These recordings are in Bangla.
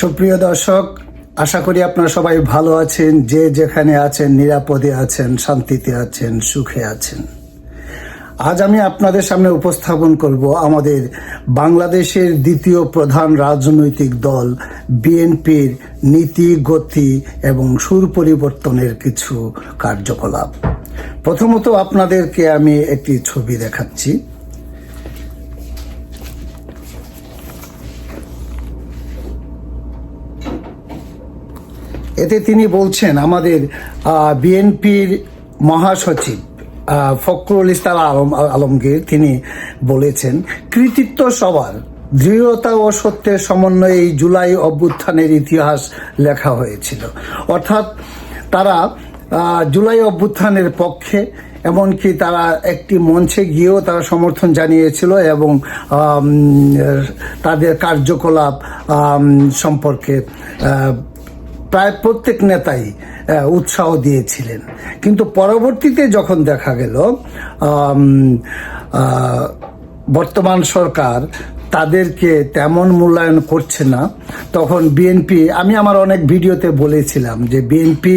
সুপ্রিয় দর্শক, আশা করি আপনারা সবাই ভালো আছেন, যে যেখানে আছেন, নিরাপদে আছেন, শান্তিতে আছেন, সুখে আছেন। আজ আমি আপনাদের সামনে উপস্থাপন করব আমাদের বাংলাদেশের দ্বিতীয় প্রধান রাজনৈতিক দল, বিএনপির নীতি, গতি এবং সুর পরিবর্তনের কিছু কার্যকলাপ। প্রথমত আপনাদেরকে আমি একটি ছবি দেখাচ্ছি। এতে তিনি বলছেন, আমাদের বিএনপির মহাসচিব ফখরুল ইসলাম আলম, আলমগীর তিনি বলেছেন, কৃতিত্ব সবার, দৃঢ়তা ও সত্যের সমন্বয়ে এই জুলাই অভ্যুত্থানের ইতিহাস লেখা হয়েছিল। অর্থাৎ তারা জুলাই অভ্যুত্থানের পক্ষে, এমনকি তারা একটি মঞ্চে গিয়েও তারা সমর্থন জানিয়েছিল এবং তাদের কার্যকলাপ সম্পর্কে প্রায় প্রত্যেক নেতাই উৎসাহ দিয়েছিলেন। কিন্তু পরবর্তীতে যখন দেখা গেল বর্তমান সরকার তাদেরকে তেমন মূল্যায়ন করছে না। তখন বিএনপি আমি আমার অনেক ভিডিওতে বলেছিলাম যে বিএনপি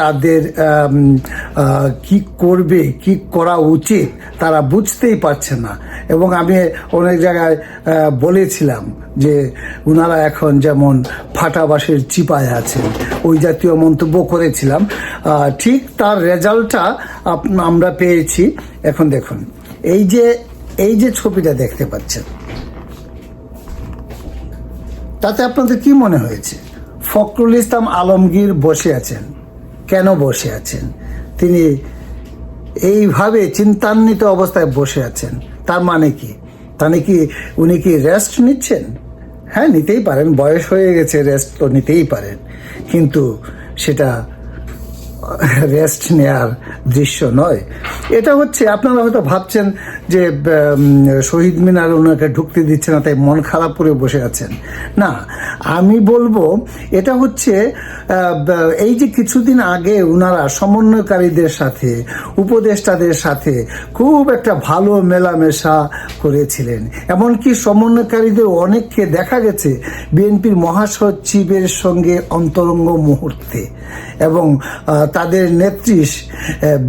তাদের কি করবে, কি করা উচিত, তারা বুঝতেই পারছে না। এবং আমি অনেক জায়গায় বলেছিলাম যে উনারা এখন যেমন ফাটাবাসের চিপায় আছেন, ওই জাতীয় মন্তব্য করেছিলাম। ঠিক তার রেজাল্টটা আমরা পেয়েছি। এখন দেখুন, এই যে এই যে ছবিটা দেখতে পাচ্ছেন তাতে আপনাদের কি মনে হয়েছে? ফখরুল ইসলাম আলমগীর বসে আছেন। কেন বসে আছেন? তিনি এইভাবে চিন্তান্বিত অবস্থায় বসে আছেন। তার মানে কি? তাহলে কি উনি কি রেস্ট নিচ্ছেন? হ্যাঁ নিতেই পারেন। বয়স হয়ে গেছে রেস্ট তো নিতেই পারেন। কিন্তু সেটা রেস্ট নেয়ার দৃশ্য নয়। এটা হচ্ছে, আপনারা হয়তো ভাবছেন যে শহীদ মিনার ওনাকে ঢুকতে দিচ্ছে না, তাই মন খারাপ করে বসে আছেন। না, আমি বলব, এটা হচ্ছে এই যে কিছুদিন আগে ওনারা সমন্বয়কারীদের সাথে, উপদেষ্টাদের সাথে খুব একটা ভালো মেলামেশা করেছিলেন। এমনকি সমন্বয়কারীদের অনেককে দেখা গেছে বিএনপির মহাসচিবের সঙ্গে অন্তরঙ্গ মুহূর্তে। এবং তাদের নেত্রী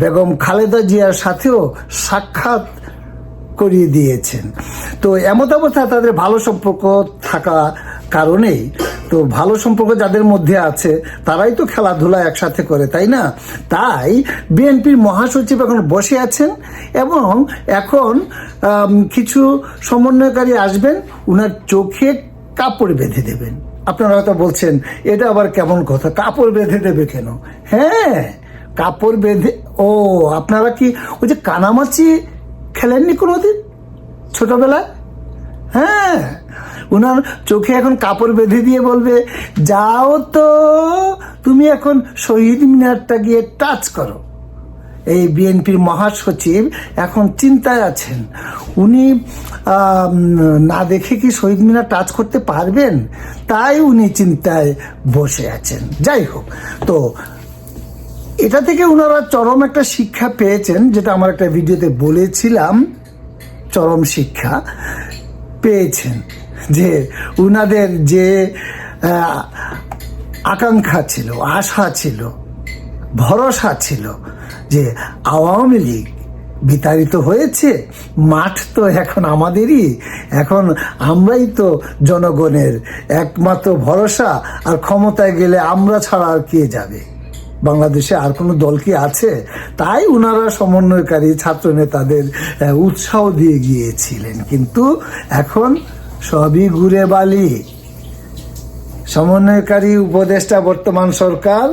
বেগম খালেদা জিয়ার সাথেও সাক্ষাৎ করিয়ে দিয়েছেন। তো এমত অবস্থায় তাদের ভালো সম্পর্ক থাকা কারণেই। তো ভালো সম্পর্ক যাদের মধ্যে আছে, তারাই তো খেলাধুলা একসাথে করে, তাই না? তাই বিএনপির মহাসচিব এখন বসে আছেন এবং এখন কিছু সমন্বয়কারী আসবেন, উনার চোখে কাপড় বেঁধে দেবেন। আপনারা হয়তো বলছেন, এটা আবার কেমন কথা? কাপড় বেঁধে দেবে কেন? হ্যাঁ কাপড় বেঁধে, ও, আপনারা কি ওই যে কানামাছি খেলেননি কোনোদিন? ছোটবেলায়? হ্যাঁ উনার চোখে এখন কাপড় বেঁধে দিয়ে বলবে, যাও তো, তুমি এখন শহীদ মিনারটা গিয়ে টাচ করো। এই বিএনপির মহাসচিব এখন চিন্তায় আছেন। উনি না দেখে কি শহীদ মিনার টাচ করতে পারবেন? তাই উনি চিন্তায় বসে আছেন। যাই হোক, তো এটা থেকে ওনারা চরম একটা শিক্ষা পেয়েছেন, যেটা আমার একটা ভিডিওতে বলেছিলাম, চরম শিক্ষা পেয়েছেন, যে উনাদের যে আকাঙ্ক্ষা ছিল, আশা ছিল ভরসা ছিল যে আওয়ামী লীগ বিতাড়িত হয়েছে, মাঠ তো এখন আমাদেরই। এখন আমরাই তো জনগণের একমাত্র ভরসা, আর ক্ষমতায় গেলে আমরা ছাড়া আর কে যাবে? বাংলাদেশে আর কোনো দল কি আছে? তাই উনারা সমন্বয়কারী ছাত্র নেতাদের উৎসাহ দিয়ে গিয়েছিলেন। কিন্তু এখন সবই ঘুরে বালি। সমন্বয়কারী উপদেষ্টা বর্তমান সরকার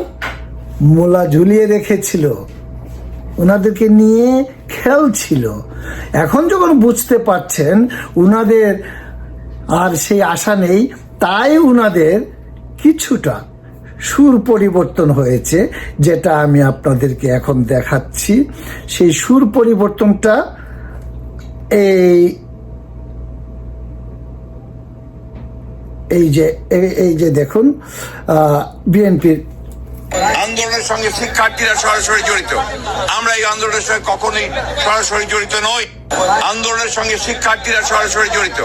মোলা ঝুলিয়ে রেখেছিল। ওনাদেরকে নিয়ে খেলছিল এখন যখন বুঝতে পারছেন উনাদের আর সেই আশা নেই, তাই উনাদের কিছুটা সুর পরিবর্তন হয়েছে, যেটা আমি আপনাদেরকে এখন দেখাচ্ছি। সেই সুর পরিবর্তনটা এই এই যে, এই- যে দেখুন বিএনপির আন্দোলনের সঙ্গে শিক্ষার্থীরা সরাসরি জড়িত। আমরা এই আন্দোলনের সঙ্গে কখনোই সরাসরি জড়িত নই। আন্দোলনের সঙ্গে শিক্ষার্থীরা সরাসরি জড়িত।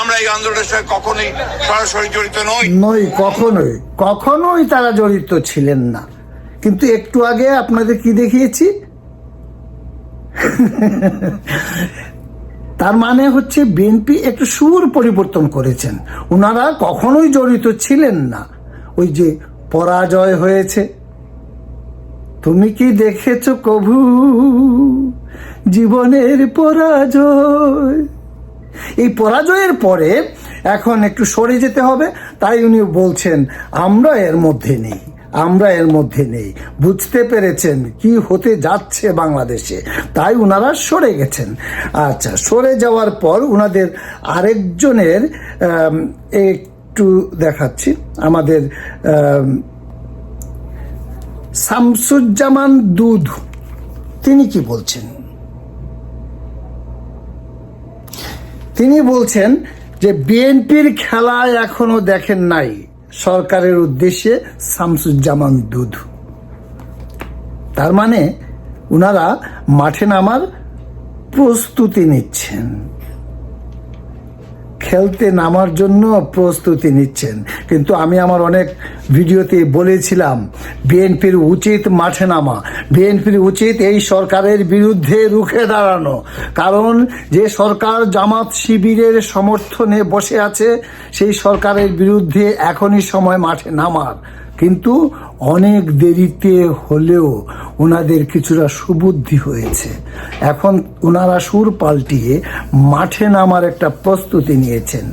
আমরা এই আন্দোলনের সঙ্গে কখনোই সরাসরি জড়িত নই। নই, কখনোই। কখনোই তারা জড়িত ছিলেন না। কিন্তু একটু আগে আপনাদের কি দেখিয়েছি? তার মানে হচ্ছে বিএনপি একটু সুর পরিবর্তন করেছেন। ওনারা কখনোই জড়িত ছিলেন না। ওই যে পরাজয় হয়েছে। তুমি কি দেখেছ কভু? জীবনের পরাজয়। এই পরাজয়ের পরে এখন একটু সরে যেতে হবে, তাই উনি বলছেন, আমরা এর মধ্যে নেই, আমরা এর মধ্যে নেই। বুঝতে পেরেছেন কি হতে যাচ্ছে বাংলাদেশে? তাই উনারা সরে গেছেন। আচ্ছা সরে যাওয়ার পর উনাদের আরেকজনের একটু দেখাচ্ছি। আমাদের শামসুজ্জামান দুধ, তিনি কি বলছেন? তিনি বলছেন যে বিএনপির খেলা এখনও দেখেন নাই। সরকারের উদ্দেশ্যে শামসুজ্জামান দুধ। তার মানে উনারা মাঠে নামার প্রস্তুতি নিচ্ছেন। খেলতে নামার জন্য প্রস্তুতি নিচ্ছেন। কিন্তু আমি আমার অনেক ভিডিওতে বলেছিলাম, বিএনপির উচিত মাঠে নামা। বিএনপির উচিত এই সরকারের বিরুদ্ধে রুখে দাঁড়ানো। কারণ যে সরকার জামাত শিবিরের সমর্থনে বসে আছে, সেই সরকারের বিরুদ্ধে এখনই সময় মাঠে নামার। কিন্তু অনেক দেরিতে হলেও ওনাদের কিছুটা সুবুদ্ধি হয়েছে। এখন ওনারা সুর পাল্টিয়ে মাঠে নামার একটা প্রস্তুতি নিয়েছেন।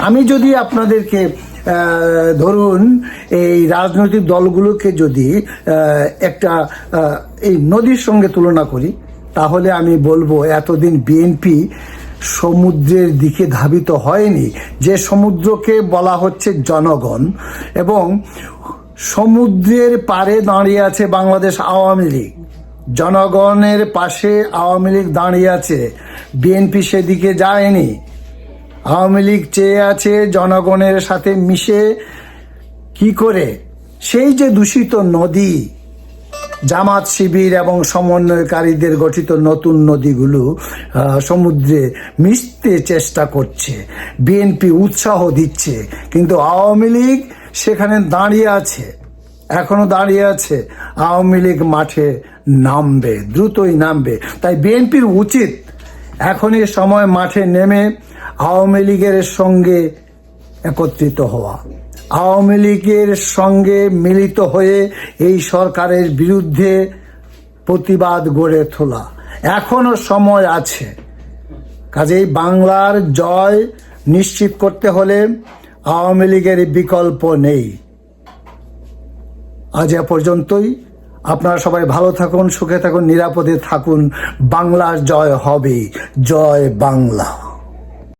আমি যদি আপনাদেরকে ধরুন এই রাজনৈতিক দলগুলোকে যদি একটা এই নদীর সঙ্গে তুলনা করি, তাহলে আমি বলব এতদিন বিএনপি সমুদ্রের দিকে ধাবিত হয়নি। যে সমুদ্রকে বলা হচ্ছে জনগণ এবং সমুদ্রের পারে দাঁড়িয়ে আছে বাংলাদেশ আওয়ামী লীগ। জনগণের পাশে আওয়ামী লীগ দাঁড়িয়ে আছে। বিএনপি সেদিকে যায়নি। আওয়ামী লীগ চেয়ে আছে জনগণের সাথে মিশে। কি করে? সেই যে দূষিত নদী জামাত শিবির এবং সমন্বয়কারীদের গঠিত নতুন নদীগুলো সমুদ্রে মিশতে চেষ্টা করছে। বিএনপি উৎসাহ দিচ্ছে, কিন্তু আওয়ামী লীগ সেখানে দাঁড়িয়ে আছে, এখনও দাঁড়িয়ে আছে। আওয়ামী লীগ মাঠে নামবে, দ্রুতই নামবে। তাই বিএনপির উচিত এখনই সময় মাঠে নেমে আওয়ামী লীগের সঙ্গে একত্রিত হওয়া। আওয়ামী লীগের সঙ্গে মিলিত হয়ে এই সরকারের বিরুদ্ধে প্রতিবাদ গড়ে তোলা। এখনও সময় আছে। কাজেই বাংলার জয় নিশ্চিত করতে হলে আওয়ামী লীগের বিকল্প নেই। আজ এ পর্যন্তই। আপনারা সবাই ভালো থাকুন, সুখে থাকুন, নিরাপদে থাকুন। বাংলার জয় হবে জয় বাংলা।